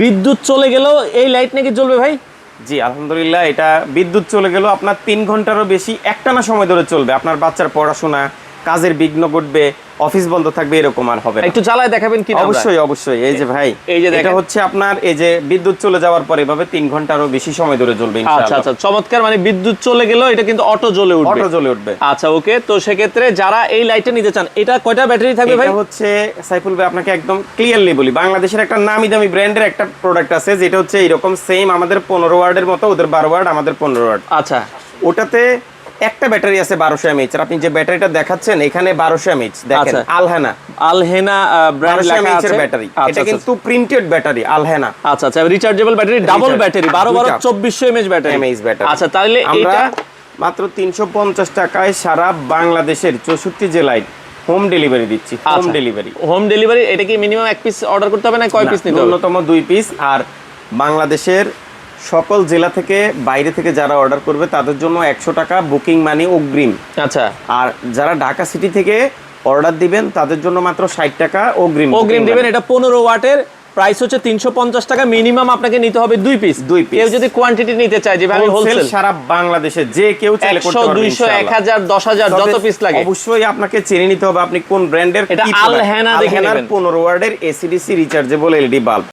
বিদ্যুৎ চলে গেলেও এই লাইট নাকি জ্বলবে ভাই? জি, আলহামদুলিল্লাহ, এটা বিদ্যুৎ চলে গেল আপনার তিন ঘন্টারও বেশি একটানা সময় ধরে চলবে। আপনার বাচ্চার পড়াশোনা কাজের বিঘ্ন ঘটবে অফিস বন্ধ থাকবে এরকম আর হবে একটু জ্বালায় দেখাবেন কি অবশ্যই অবশ্যই। এই যে ভাই এই যে এটা হচ্ছে আপনার এই যে বিদ্যুৎ চলে যাওয়ার পরে এভাবে তিন ঘন্টারও বেশি সময় ধরে জ্বলবে আচ্ছা ইনশাআল্লাহ। আচ্ছা চমৎকার মানে বিদ্যুৎ চলে গেলেও এটা কিন্তু অটো জ্বলে উঠবে। অটো জ্বলে উঠবে। আচ্ছা ওকে তো সেক্ষেত্রে যারা এই লাইটটা নিতে চান এটা কয়টা ব্যাটারি থাকবে ভাই? এটা হচ্ছে সাইফুল ভাই আপনাকে একদম ক্লিয়ারলি বলি বাংলাদেশের একটা নামি দামি ব্র্যান্ডের একটা প্রোডাক্ট আছে যেটা হচ্ছে এরকম সেম আমাদের পনেরো ওয়ার্ডের মতো ওদের বারো ওয়ার্ড আমাদের পনেরো ওয়ার্ড। আচ্ছা। ওটাতে একটা ব্যাটারি আছে বারোশো এমএইচ আর আপনি যে ব্যাটারিটা দেখাচ্ছেন এখানে বারোশো এমএইচ দেখেন আচ্ছা। আলহানা। আলহেনা ব্র্যান্ড বারোশো লেখা এমএইচ আছে। ব্যাটারি। আচ্ছা, এটা আচ্ছা, কিন্তু প্রিন্টেড ব্যাটারি আলহেনা। আচ্ছা আচ্ছা রিচার্জেবল ব্যাটারি ডাবল ব্যাটারি বারো বারো দুইটা। চব্বিশশো এমএচ ব্যাটারি। MH battery. আচ্ছা তাহলে আমরা এটা মাত্র তিনশো পঞ্চাশ টাকায় সারা বাংলাদেশের চৌষট্টি জেলায় হোম ডেলিভারি দিচ্ছি হোম। ডেলিভারি হোম ডেলিভারি এটা কি মিনিমাম এক পিস অর্ডার করতে হবে না কয় পিস নিতে হবে? ন্যূনতম দুই পিস আর বাংলাদেশের সকল জেলা থেকে বাইরে থেকে যারা অর্ডার করবে তাদের জন্য একশো টাকা বুকিং মানি অগ্রিম। আচ্ছা। আর যারা ঢাকা সিটি থেকে অর্ডার দিবেন তাদের জন্য মাত্র ষাট টাকা অগ্রিম অগ্রিম দিবেন। এটা পনেরো ওয়াটের প্রাইস হচ্ছে তিনশো পঞ্চাশ টাকা। মিনিমাম আপনাকে নিতে হবে দুই পিস দুই পিস কেউ যদি কোয়ান্টিটি নিতে চায় যে আমি হোলসেল সারা বাংলাদেশে যে কেউ চাইলে করতে একশো দুইশো এক হাজার দশ হাজার যত পিস লাগে। অবশ্যই আপনাকে চিনে নিতে হবে। আপনি কোন ব্র্যান্ডের এটা আল হেনা দেখে নেবেন। পনেরো ওয়ার্ডের এসিডিসি রিচার্জেবল এলইডি বাল্ব